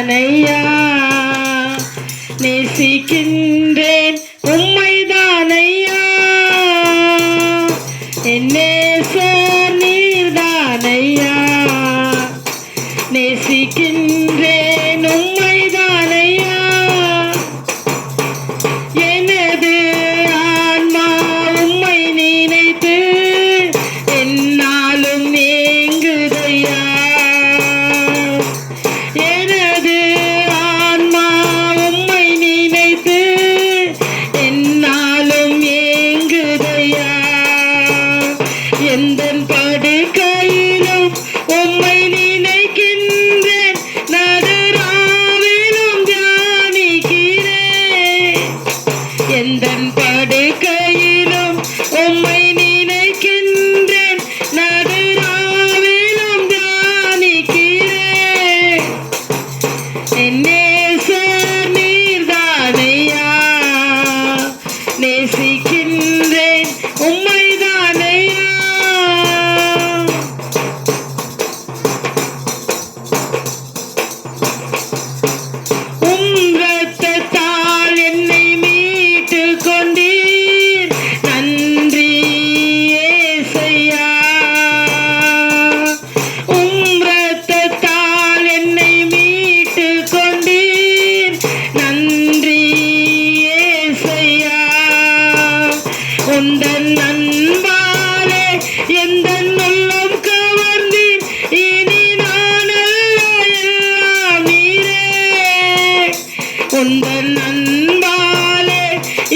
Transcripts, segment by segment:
నయ్యా నిసికిన్ எந்த நல்லம் கவர்ந்தீர் இனி நான் எல்லாம் நீரே. உந்தன் அன்பாலே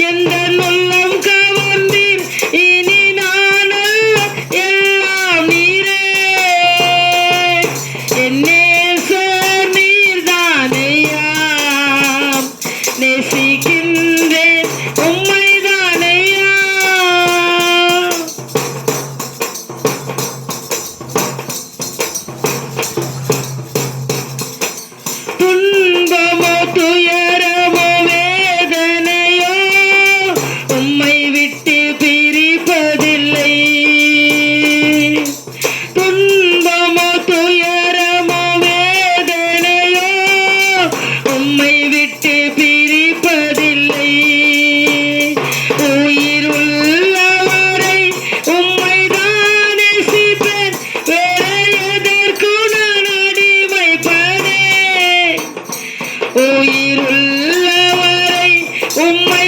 எந்த நல்லம் கவர்ந்தீர் இனி நான் எல்லாம் நீரே. என்னே சார் நீர்தானையா நேசிக்கிற உள்ளவரை உம்மை